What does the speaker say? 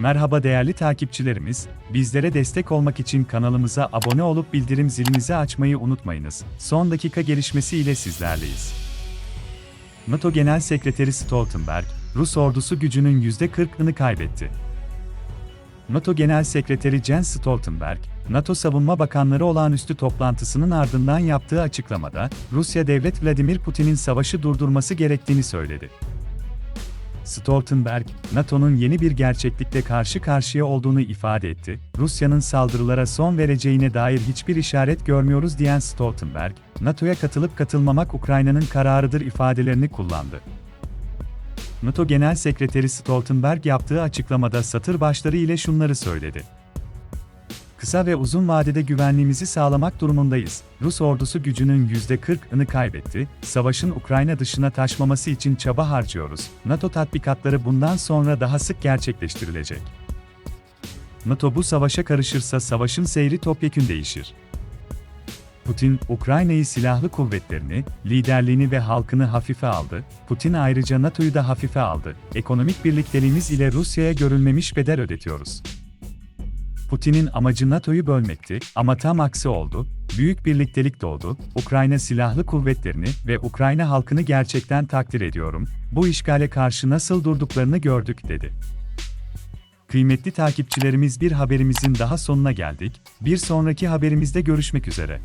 Merhaba değerli takipçilerimiz, bizlere destek olmak için kanalımıza abone olup bildirim zilinizi açmayı unutmayınız. Son dakika gelişmesi ile sizlerleyiz. NATO Genel Sekreteri Stoltenberg, Rus ordusu gücünün %40'ını kaybetti. NATO Genel Sekreteri Jens Stoltenberg, NATO Savunma Bakanları olağanüstü toplantısının ardından yaptığı açıklamada, Rusya Devlet Vladimir Putin'in savaşı durdurması gerektiğini söyledi. Stoltenberg, NATO'nun yeni bir gerçeklikle karşı karşıya olduğunu ifade etti. Rusya'nın saldırılara son vereceğine dair hiçbir işaret görmüyoruz diyen Stoltenberg, NATO'ya katılıp katılmamak Ukrayna'nın kararıdır ifadelerini kullandı. NATO Genel Sekreteri Stoltenberg yaptığı açıklamada satır başları ile şunları söyledi. Kısa ve uzun vadede güvenliğimizi sağlamak durumundayız. Rus ordusu gücünün %40'ını kaybetti. Savaşın Ukrayna dışına taşmaması için çaba harcıyoruz. NATO tatbikatları bundan sonra daha sık gerçekleştirilecek. NATO bu savaşa karışırsa savaşın seyri topyekün değişir. Putin, Ukrayna'yı silahlı kuvvetlerini, liderliğini ve halkını hafife aldı. Putin ayrıca NATO'yu da hafife aldı. Ekonomik birlikteliğimiz ile Rusya'ya görülmemiş bedel ödetiyoruz. Putin'in amacı NATO'yu bölmekti ama tam aksi oldu. Büyük birliktelik doğdu. Ukrayna silahlı kuvvetlerini ve Ukrayna halkını gerçekten takdir ediyorum. Bu işgale karşı nasıl durduklarını gördük dedi. Kıymetli takipçilerimiz bir haberimizin daha sonuna geldik. Bir sonraki haberimizde görüşmek üzere.